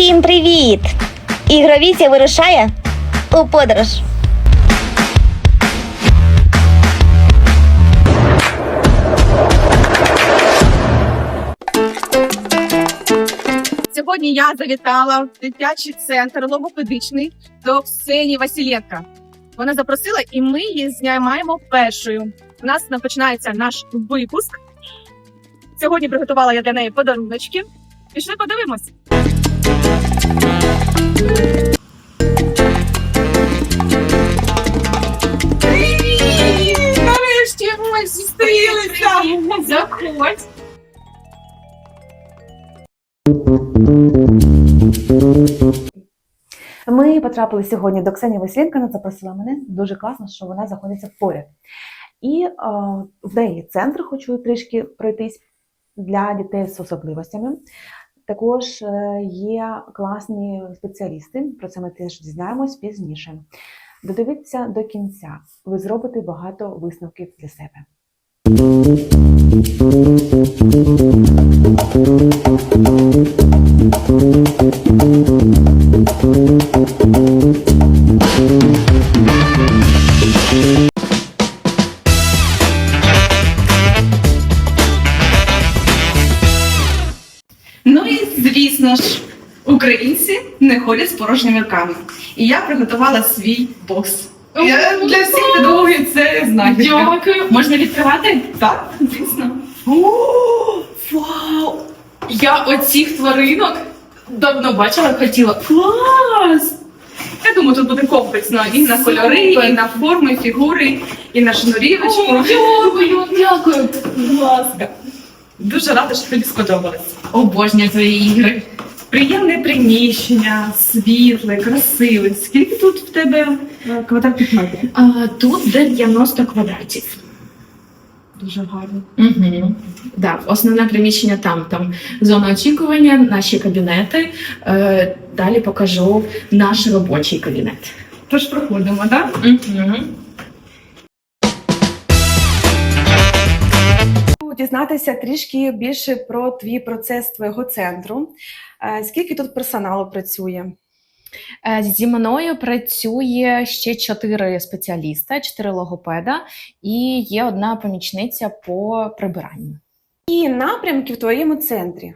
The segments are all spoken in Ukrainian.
Всім привіт! Ігровіця вирушає у подорож. Сьогодні я завітала в дитячий центр логопедичний до Ксенії Василенка. Вона запросила, і ми її знімаємо першою. У нас починається наш випуск. Сьогодні приготувала я для неї подаруночки. Пішли подивимось. Ми потрапили сьогодні до Ксенії Василенко, вона запросила мене. Дуже класно, що вона знаходиться поряд. І е, в неї центр хочу трішки пройтись для дітей з особливостями. Також е, є класні спеціалісти, про це ми теж дізнаємось пізніше. Додивіться до кінця, ви зробите багато висновків для себе. Ну українці не ходять з порожніми руками. І я приготувала свій бокс. Я для всіх педагогів це знахідка. Дякую. Можна відкривати? Так, звісно. О, вау! Я оцих тваринок давно бачила, хотіла. Клас! Я думаю, тут буде комплексно і на кольори, і на форми, фігури, і на шнурівочку. О, дякую, дякую. Будь ласка. Дуже рада, що тобі сподобалось. Обожнюю твої ігри. Приємне приміщення, світле, красиве. Скільки тут в тебе е, квадратних метрів? А, тут 90 квадратів. Дуже гарно. Угу. Да, основне приміщення там, там зона очікування, наші кабінети. Е, далі покажу наш робочий кабінет. Тож проходимо, так? Угу. Дізнатися трішки більше про твій процес твого центру. Е, Скільки тут персоналу працює? Е, Зі мною працює ще чотири спеціаліста, чотири логопеда, і є одна помічниця по прибиранню. І напрямки в твоєму центрі. Е,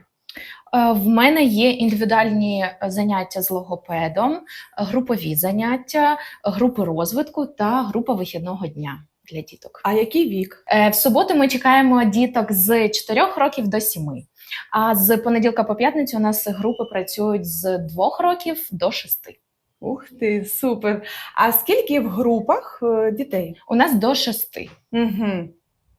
В мене є індивідуальні заняття з логопедом, групові заняття, групи розвитку та група вихідного дня для діток. А який вік? Е, В суботу ми чекаємо діток з 4 років до 7. А з понеділка по п'ятницю у нас групи працюють з 2 років до 6. Ух ти, супер. А скільки в групах е, дітей? У нас до 6. Угу.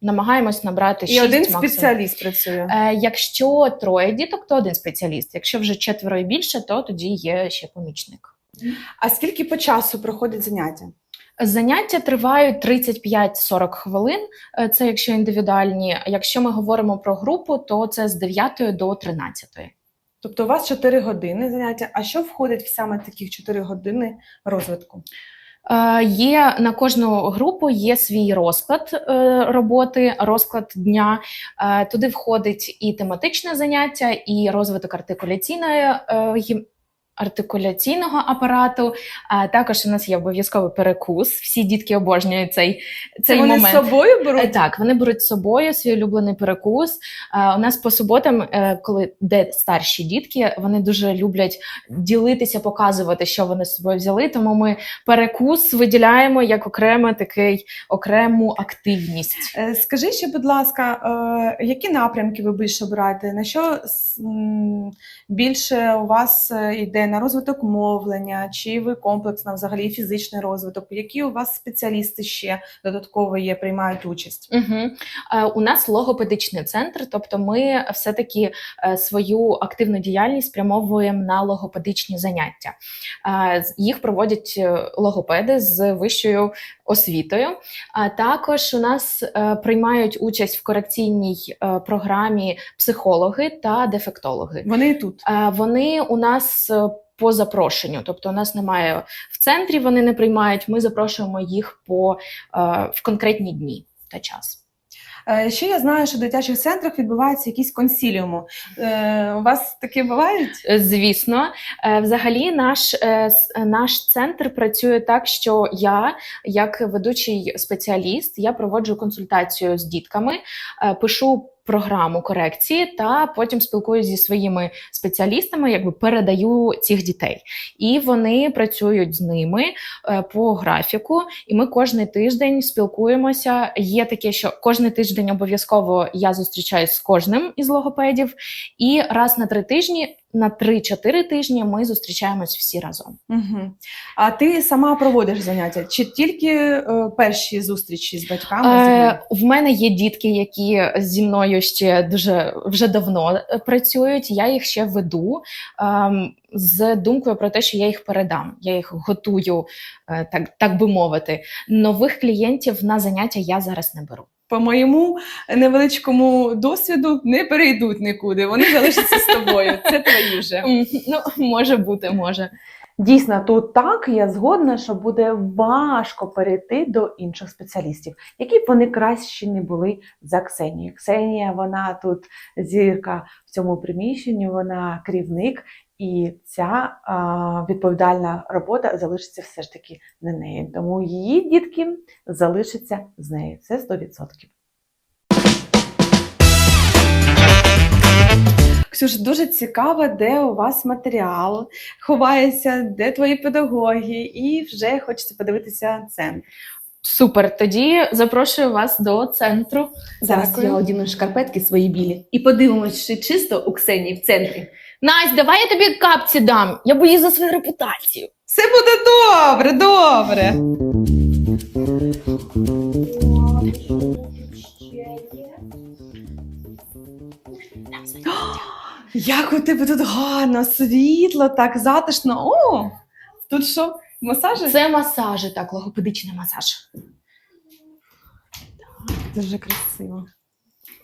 Намагаємось набрати І один максимум. спеціаліст працює. Е, Якщо троє діток, то один спеціаліст. Якщо вже четверо і більше, то тоді є ще помічник. А скільки по часу проходять заняття? Заняття тривають 35-40 хвилин. Е, Це якщо індивідуальні. Якщо ми говоримо про групу, то це з 9 до 13. Тобто у вас 4 години заняття. А що входить в саме таких 4 години розвитку? Е, Є на кожну групу є свій розклад е, роботи, розклад дня. Туди входить і тематичне заняття, і розвиток артикуляційної артикуляційного апарату. А також у нас є обов'язковий перекус. Всі дітки обожнюють цей, цей вони момент. з собою Е, беруть? Так, вони беруть з собою свій улюблений перекус. Е, У нас по суботам, е, коли де старші дітки, вони дуже люблять ділитися, показувати, що вони з собою взяли. Тому ми перекус виділяємо як окреме такий окрему активність. Е, Скажи ще, будь ласка, е, які напрямки ви більше обираєте? На що більше у вас е, на розвиток мовлення? Чи ви комплексно взагалі фізичний розвиток? Які у вас спеціалісти ще додатково є, приймають участь? Угу. У нас логопедичний центр, тобто ми все-таки е, свою активну діяльність спрямовуємо на логопедичні заняття. Е, їх проводять логопеди з вищою освітою. А також у нас приймають участь в корекційній програмі психологи та дефектологи. Вони і тут. Вони у нас по запрошенню, тобто у нас немає в центрі, вони не приймають. Ми запрошуємо їх по е, в конкретні дні та час. Е, Ще я знаю, що в дитячих центрах відбуваються якісь консіліуми. Е, У вас такі бувають? Звісно, взагалі, наш, наш центр працює так, що я, як ведучий спеціаліст, я проводжу консультацію з дітками, пишу програму корекції та потім спілкуюся зі своїми спеціалістами, якби передаю цих дітей. І вони працюють з ними е, по графіку. І ми кожен тиждень спілкуємося. Є таке, що кожен тиждень обов'язково я зустрічаюсь з кожним із логопедів, і раз на три тижні, на 3-4 тижні ми зустрічаємось всі разом. Угу. А ти сама проводиш заняття? Чи тільки е, перші зустрічі з батьками? Е, в мене є дітки, які зі мною ще дуже вже давно е, працюють. Я їх ще веду ем, з думкою про те, що я їх передам. Я їх готую, е, так, так би мовити. Нових клієнтів на заняття я зараз не беру. По моєму невеличкому досвіду не перейдуть нікуди. Вони залишаться з тобою. Це твої вже. Ну, може бути, може. Дійсно, тут так я згодна, що буде важко перейти до інших спеціалістів, які б вони кращі не були за Ксенію. Ксенія, вона тут зірка в цьому приміщенні, вона керівник, і ця а, відповідальна робота залишиться все ж таки на неї. Тому її дітки залишаться з нею. Це 100%. Ксюш, дуже цікаво, де у вас матеріал ховається, де твої педагоги, і вже хочеться подивитися центр. Супер. Тоді запрошую вас до центру. Зараз Дякую. я одіну шкарпетки свої білі і подивимось, чи чисто у Ксенії в центрі. Настя, давай я тобі капці дам. Я боюсь за свою репутацію. Все буде добре, добре. Як у тебе тут гарно, світло, так затишно. О, тут що, масажі? Це масажі, так, логопедичний масаж. Дуже красиво.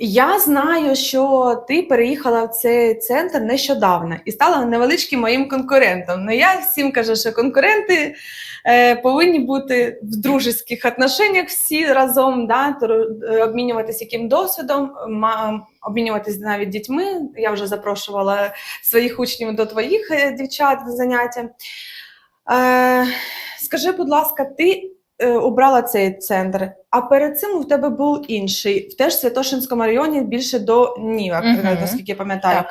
Я знаю, що ти переїхала в цей центр нещодавно і стала невеличким моїм конкурентом. Ну я всім кажу, що конкуренти е, повинні бути в дружеських отношеннях всі разом, да, е, обмінюватися яким досвідом, обмінюватися навіть дітьми. Я вже запрошувала своїх учнів до твоїх е, дівчат заняття. Е, скажи, будь ласка, ти обрала цей центр, а перед цим у тебе був інший, в теж Святошинському районі, більше до Ніва, угу. наскільки я пам'ятаю.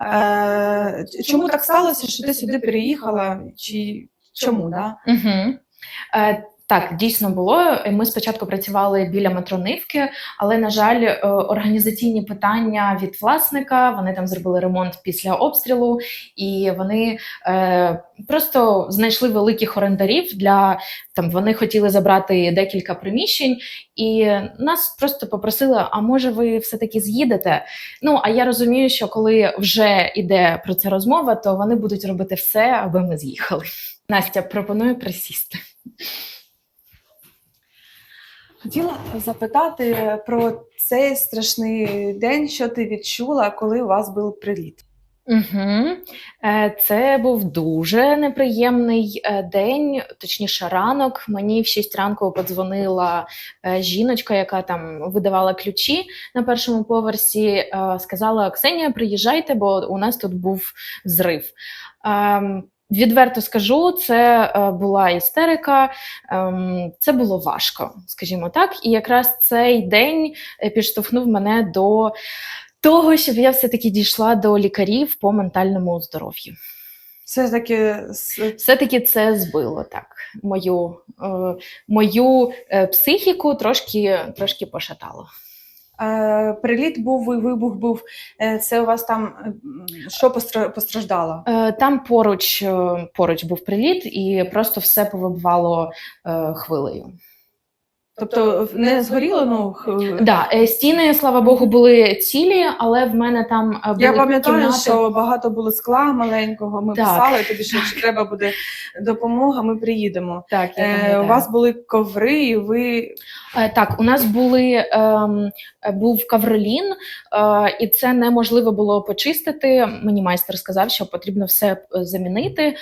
Е, чому так сталося, що ти сюди переїхала? Чи чому? Да? Угу. Е, так, дійсно було. Ми спочатку працювали біля метронивки, але, на жаль, е, організаційні питання від власника. Вони там зробили ремонт після обстрілу, і вони е, просто знайшли великих орендарів для там. Вони хотіли забрати декілька приміщень, і нас просто попросили: а може, ви все-таки з'їдете? Ну а я розумію, що коли вже йде про це розмова, то вони будуть робити все, аби ми з'їхали. Настя, пропоную присісти. Хотіла запитати про цей страшний день, що ти відчула, коли у вас був приліт. Угу. Це був дуже неприємний е, день, точніше, ранок. Мені в 6 ранку подзвонила е, жіночка, яка там видавала ключі на першому поверсі. Сказала: Ксенія, приїжджайте, бо у нас тут був зрив. Відверто скажу, це е, була істерика, ем, це було важко, скажімо так. І якраз цей день е, підштовхнув мене до того, щоб я все-таки дійшла до лікарів по ментальному здоров'ю. Все таки Все-таки це збило так. Мою, е, мою психіку трошки, трошки пошатало. Е, приліт був вибух був. Е, Це у вас там е, що постра- постраждало? Там поруч, поруч був приліт, і просто все повибивало е, хвилею. Тобто не згоріло? Ну Да, е, стіни, слава Богу, були цілі, але в мене там е, були я пам'ятаю, кімнати. що багато було скла маленького. Ми Так. писали тобі, що якщо треба буде допомога, ми приїдемо. Так, я Е, у вас були коври, і ви Е, Так, у нас були ем, е, був кавролін, е, і це неможливо було почистити. Мені майстер сказав, що потрібно все е, замінити.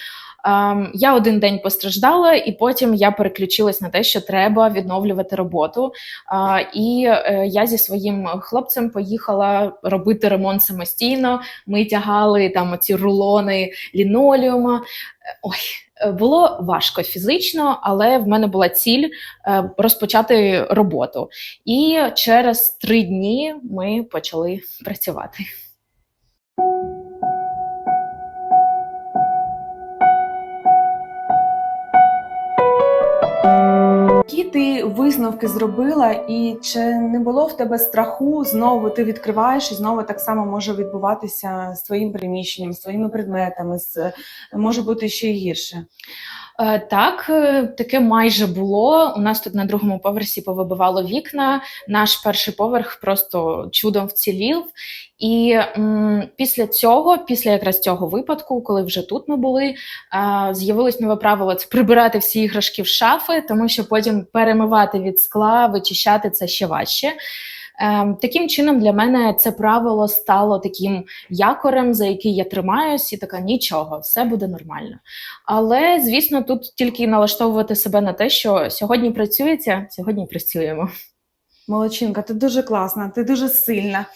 Ем, Я один день постраждала, і потім я переключилась на те, що треба відновлювати роботу. А, І е, я зі своїм хлопцем поїхала робити ремонт самостійно. Ми тягали там оці рулони лінолеума. Е, Ой, е, було важко фізично, але в мене була ціль е, розпочати роботу. І через три дні ми почали працювати. Які ти висновки зробила, і чи не було в тебе страху знову ти відкриваєш і знову так само може відбуватися з твоїм приміщенням, з твоїми предметами, з може бути ще гірше? Е, Так, е, таке майже було. У нас тут на другому поверсі повибивало вікна. Наш перший поверх просто чудом вцілів. І м, після цього, після якраз цього випадку, коли вже тут ми були, е, з'явилось нове правило це прибирати всі іграшки в шафи, тому що потім перемивати від скла, вичищати це ще важче. Ем, Таким чином, для мене це правило стало таким якорем, за який я тримаюсь, і така нічого, все буде нормально. Але звісно, тут тільки налаштовувати себе на те, що сьогодні працюється, сьогодні працюємо. Молодчинка, ти дуже класна, ти дуже сильна.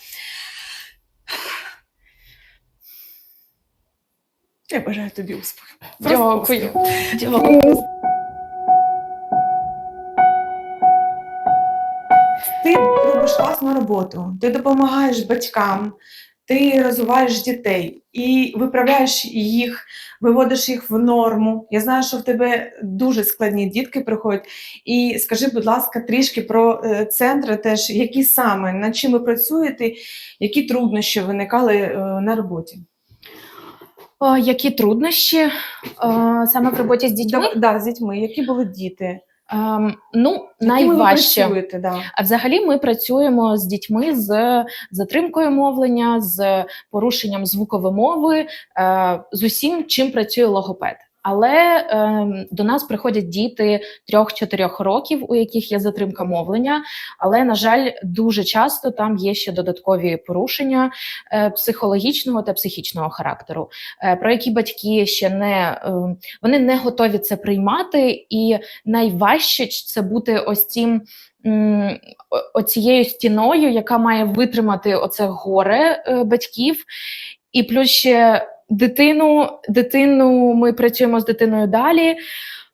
Я бажаю тобі успіху. Дякую. Дякую. Робиш класну роботу, ти допомагаєш батькам, ти розвиваєш дітей і виправляєш їх, виводиш їх в норму. Я знаю, що в тебе дуже складні дітки приходять. І скажи, будь ласка, трішки про е, центри, теж які саме над чим ви працюєте, які труднощі виникали е, на роботі? Які труднощі е, саме в роботі з дітьми? Да, да, з дітьми, які були діти? Ем, ну, найважче. ви да. А взагалі ми працюємо з дітьми з затримкою мовлення, з порушенням звуковимови, е, з усім, чим працює логопед. Але ем, до нас приходять діти 3-4 років, у яких є затримка мовлення. Але, на жаль, дуже часто там є ще додаткові порушення е, психологічного та психічного характеру, е, про які батьки ще не ем, вони не готові це приймати, і найважче це бути ось цим оцією стіною, яка має витримати оце горе е, батьків, і плюс ще дитину, дитину ми працюємо з дитиною далі.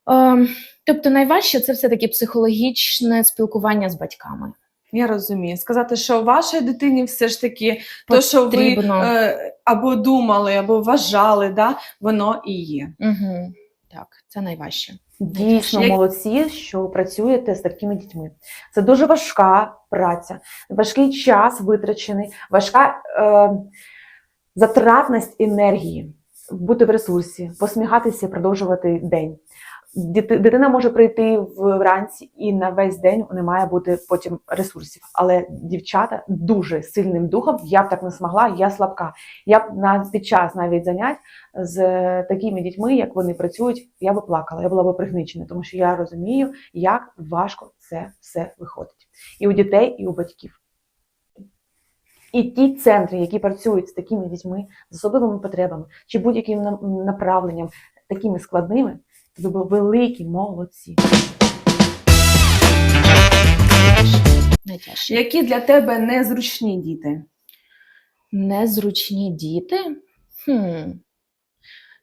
Ем, тобто найважче це все-таки психологічне спілкування з батьками. Я розумію. Сказати, що вашій дитині все ж таки то, що ви Потрібно. е, або думали, або вважали, да, воно і є. Угу. Так, це найважче. Дійсно, Як- молодці, що працюєте з такими дітьми. Це дуже важка праця, важкий час витрачений, важка е, затратність енергії, бути в ресурсі, посміхатися, продовжувати день. Дитина може прийти вранці і на весь день не має бути потім ресурсів. Але дівчата дуже сильним духом, я б так не змогла, я слабка. Я б на під час навіть занять з такими дітьми, як вони працюють, я би плакала, я була б пригничена, тому що я розумію, як важко це все виходить. І у дітей, і у батьків. І ті центри, які працюють з такими дітьми з особливими потребами чи будь-яким направленням, такими складними, то ви були великі молодці. Найтяжче. Які для тебе незручні діти? Незручні діти. Хм.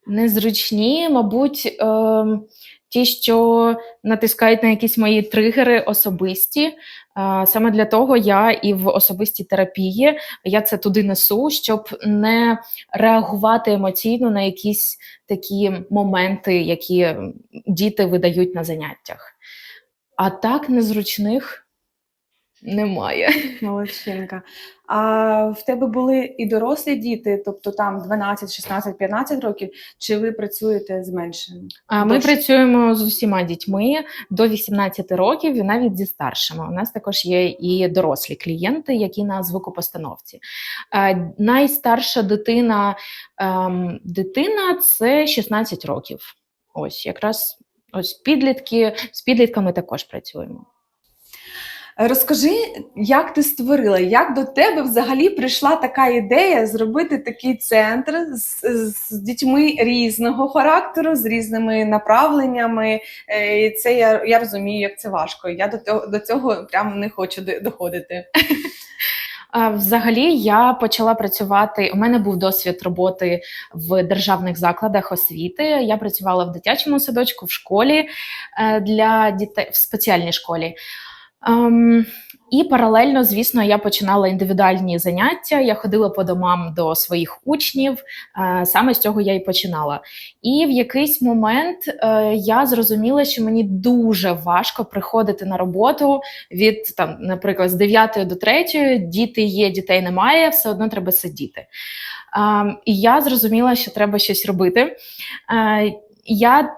Незручні, мабуть, ем, ті, що натискають на якісь мої тригери особисті. Саме для того я і в особистій терапії я це туди несу, щоб не реагувати емоційно на якісь такі моменти, які діти видають на заняттях. А так незручних немає. Молодчинка. А в тебе були і дорослі діти, тобто там 12, 16, 15 років, чи ви працюєте з меншими? А Ми Досить. працюємо з усіма дітьми до 18 років і навіть зі старшими. У нас також є і дорослі клієнти, які на звукопостановці. Е, Найстарша дитина, ем, дитина це 16 років. Ось якраз ось підлітки з підлітками також працюємо. Розкажи, як ти створила, як до тебе взагалі прийшла така ідея зробити такий центр з, з дітьми різного характеру, з різними направленнями. Е, І це я, я розумію, як це важко. Я до, того- до цього прямо не хочу доходити. Взагалі, я почала працювати. У мене був досвід роботи в державних закладах освіти. Я працювала в дитячому садочку, в школі е, для дітей в спеціальній школі. Ем, і паралельно, звісно, я починала індивідуальні заняття. Я ходила по домам до своїх учнів. е, Саме з цього я і починала. І в якийсь момент е, я зрозуміла, що мені дуже важко приходити на роботу від там, наприклад, з 9 до 3 діти є, дітей немає, все одно треба сидіти. А, і я зрозуміла, що треба щось робити. А, я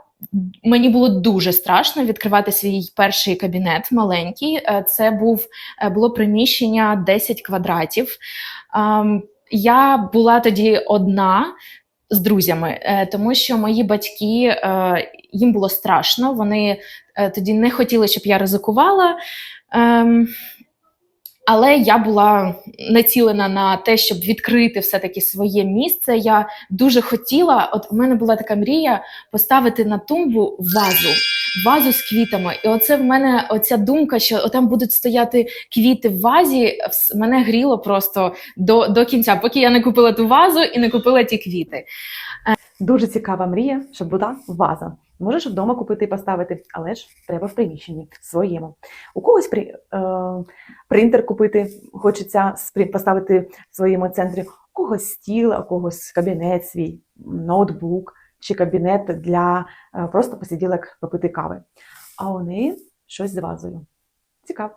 Мені було дуже страшно відкривати свій перший кабінет маленький. Е, Це був е, було приміщення 10 квадратів. Я була тоді одна з друзями, е, тому що мої батьки їм було страшно. Вони тоді не хотіли, щоб я ризикувала. Але я була націлена на те, щоб відкрити все-таки своє місце. Я дуже хотіла, от у мене була така мрія поставити на тумбу вазу, вазу з квітами. І оце в мене оця думка, що там будуть стояти квіти в вазі, мене гріло просто до, до кінця, поки я не купила ту вазу і не купила ті квіти. Дуже цікава мрія, щоб була ваза. Можеш вдома купити і поставити, але ж треба в приміщенні своєму. У когось при, е, принтер купити, хочеться поставити в своєму центрі, у когось стіл, у когось кабінет свій, ноутбук чи кабінет для е, просто посиділок попити кави. А неї щось з вазою. Цікаво.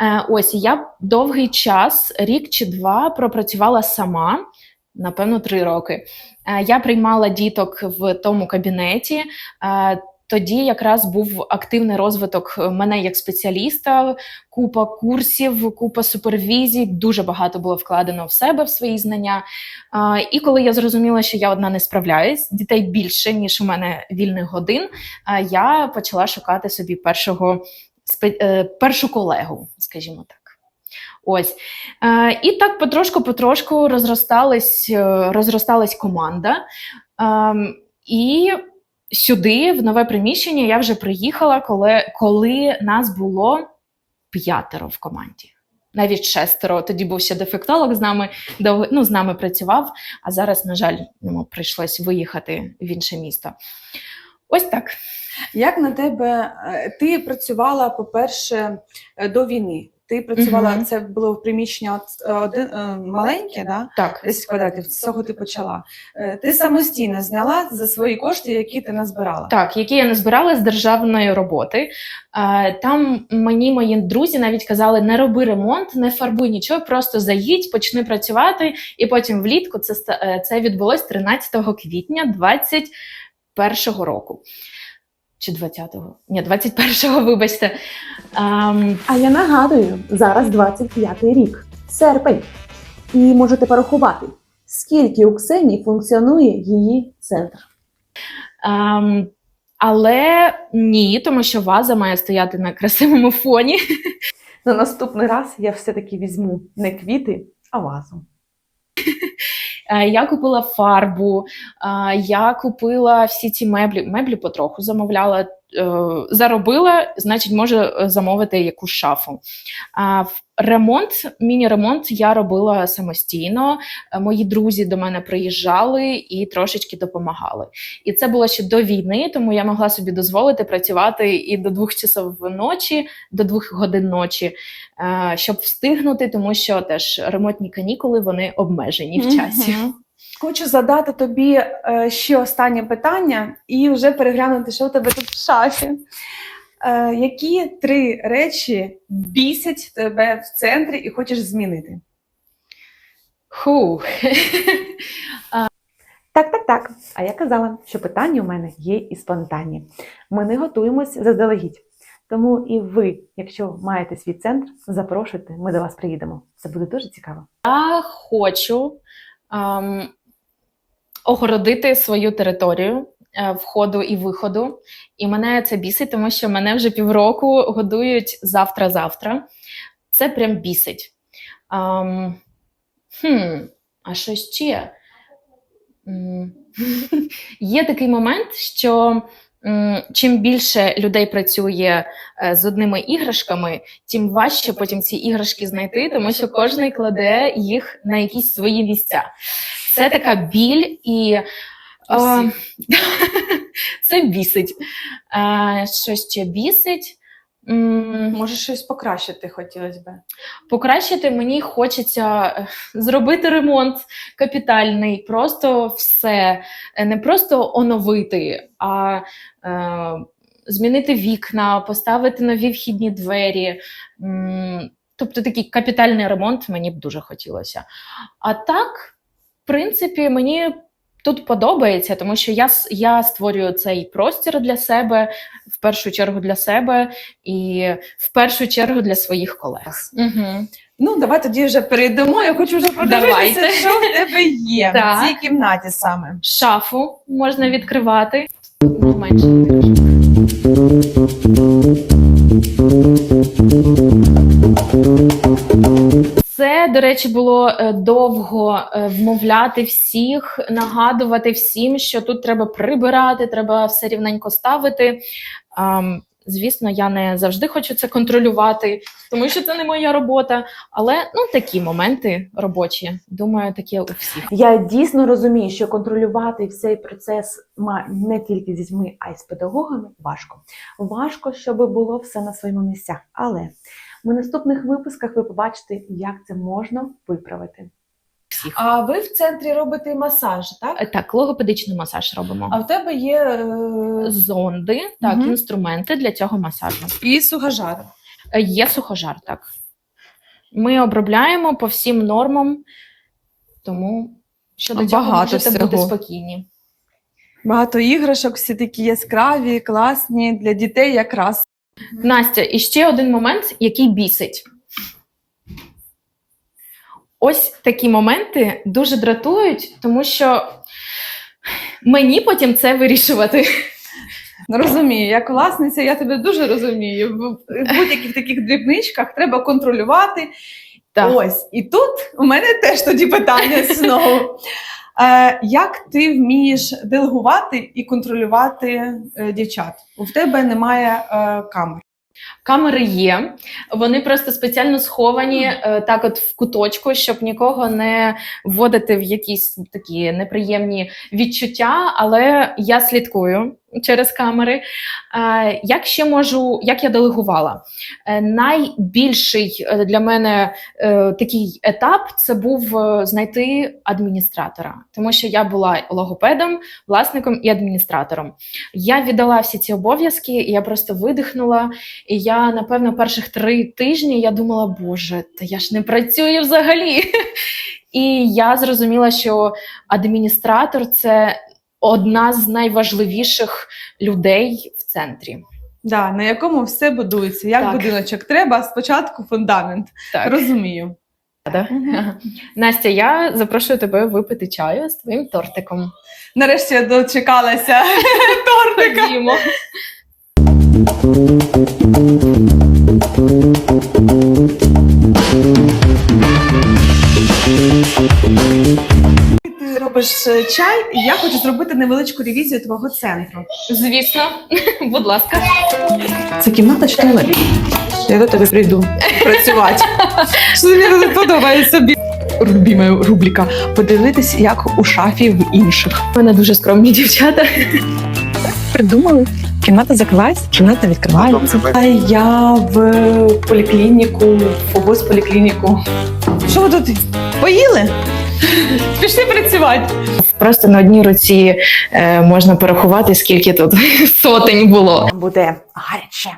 Е, ось я довгий час, рік чи два, пропрацювала сама, напевно, три роки. Е, я приймала діток в тому кабінеті. Е, тоді якраз був активний розвиток мене як спеціаліста, купа курсів, купа супервізій. Дуже багато було вкладено в себе в свої знання. І коли я зрозуміла, що я одна не справляюсь, дітей більше ніж у мене вільних годин, я почала шукати собі першого е, першу колегу, скажімо так. Ось. Е, і так потрошку-потрошку розросталась, е, розросталась команда. Ем, і сюди, в нове приміщення, я вже приїхала, коли, коли нас було п'ятеро в команді. Навіть шестеро. Тоді був ще дефектолог з нами, ну, з нами працював, а зараз, на жаль, йому прийшлось виїхати в інше місто. Ось так. Як на тебе е, ти працювала, по-перше, е, до війни? Ти працювала, Мгм. це було приміщення е, один, е, маленьке, да? Так. 10 квадратів, з цього ти почала. Е, Ти самостійно зняла за свої кошти, які ти назбирала. Так, які я не збирала з державної роботи. Там мені мої друзі навіть казали: не роби ремонт, не фарбуй нічого, просто заїдь, почни працювати. І потім влітку це це відбулось 13 квітня 21 року. Чи 20-го? Ні, 21-го, вибачте. Ем, А я нагадую, зараз 25-й рік, серпень. І можете порахувати, скільки у Ксенії функціонує її центр. ем, але ні, тому що ваза має стояти на красивому фоні. На наступний раз я все-таки візьму не квіти, а вазу. Е, Я купила фарбу, е, я купила всі ці меблі. Меблі потроху замовляла, заробила, значить, можу е, замовити якусь шафу. А ремонт, міні-ремонт я робила самостійно. Е, Мої друзі до мене приїжджали і трошечки допомагали. І це було ще до війни, тому я могла собі дозволити працювати і до двох часов ночі, до двох годин ночі, е, щоб встигнути, тому що теж ремонтні канікули вони обмежені в часі. Хочу задати тобі е, ще останнє питання і вже переглянути, що у тебе тут в шафі. Е, які три речі бісять тебе в центрі і хочеш змінити? Ху. Так, так, так. А я казала, що питання у мене є і спонтанні. Ми не готуємось заздалегідь. Тому і ви, якщо маєте свій центр, запрошуйте, ми до вас приїдемо. Це буде дуже цікаво. Я хочу ем, огородити свою територію. е, входу і виходу. І мене це бісить, тому що мене вже півроку годують завтра-завтра. Це прям бісить. Ам, хм, а що ще? Є такий момент, що чим більше людей працює е, з одними іграшками, тим важче потім ці іграшки знайти, тому що кожен кладе їх на якісь свої місця. Це така біль і. е, це бісить. Е, Що ще бісить? Може, щось покращити хотілося б. Покращити мені хочеться е, зробити ремонт капітальний, просто все. Е, Не просто оновити, а е, змінити вікна, поставити нові вхідні двері. Тобто такий капітальний ремонт мені б дуже хотілося. А так, в принципі, мені тут подобається, тому що я, с- я створюю цей простір для себе, в першу чергу для себе і в першу чергу для своїх колег. Угу. Ну, давай тоді вже перейдемо. Я хочу вже подивитися, давай. що в тебе є Так. в цій кімнаті саме. Шафу можна відкривати. Тут менше. Це, до речі, було е, довго е, вмовляти всіх, нагадувати всім, що тут треба прибирати, треба все рівненько ставити. Звісно, я не завжди хочу це контролювати, тому що це не моя робота. Але ну такі моменти робочі. Думаю, такі у всіх. Я дійсно розумію, що контролювати цей процес не тільки з дітьми, а й з педагогами важко. Важко, щоб було все на своєму місцях. Але в наступних випусках ви побачите, як це можна виправити. А ви в центрі робите масаж, так? Е, Так, логопедичний масаж робимо. А в тебе є е, Зонди, так, Мгм. інструменти для цього масажу. і сухожар. Е, Є сухожар, так. Ми обробляємо по всім нормам, тому щодо цього Багато можете всього. бути спокійні. Багато іграшок, всі такі яскраві, класні для дітей якраз. Настя, і ще один момент, який бісить. Ось такі моменти дуже дратують, тому що мені потім це вирішувати. Розумію, як власниця, я тебе дуже розумію. В в будь-яких таких дрібничках треба контролювати. Так. Ось, і тут у мене теж тоді питання знову. Е, як ти вмієш делегувати і контролювати е, дівчат? У тебе немає е, камер. Камери є, вони просто спеціально сховані е, так, от в куточку, щоб нікого не вводити в якісь такі неприємні відчуття. Але я слідкую через камери. Е, Як ще можу, як я делегувала? Е, Найбільший е, для мене такий етап це був знайти адміністратора, тому що я була логопедом, власником і адміністратором. Я віддала всі ці обов'язки, і я просто видихнула. І я, напевно, перших три тижні я думала, боже, та я ж не працюю взагалі. І я зрозуміла, що адміністратор це одна з найважливіших людей в центрі. Да, на якому все будується, як Так. будиночок. Треба спочатку фундамент. Так. Розумію. Да. Настя, я запрошую тебе випити чаю з твоїм тортиком. Нарешті я дочекалася тортика. Ходімо. Ти робиш е, чай, і я хочу зробити невеличку ревізію твого центру. Звісно, будь ласка. Це кімната чи туалет? Я до тебе прийду працювати. Що мені не подобається собі. Любима рубрика. Подивитись, як у шафі в інших. У мене дуже скромні дівчата. придумали. Кімната закривається, кімната відкривається. А я в поліклініку, в обоз поліклініку. Що ви тут поїли? Пішли працювати. Просто на одній руці е, можна порахувати, скільки тут сотень було. Буде гаряче.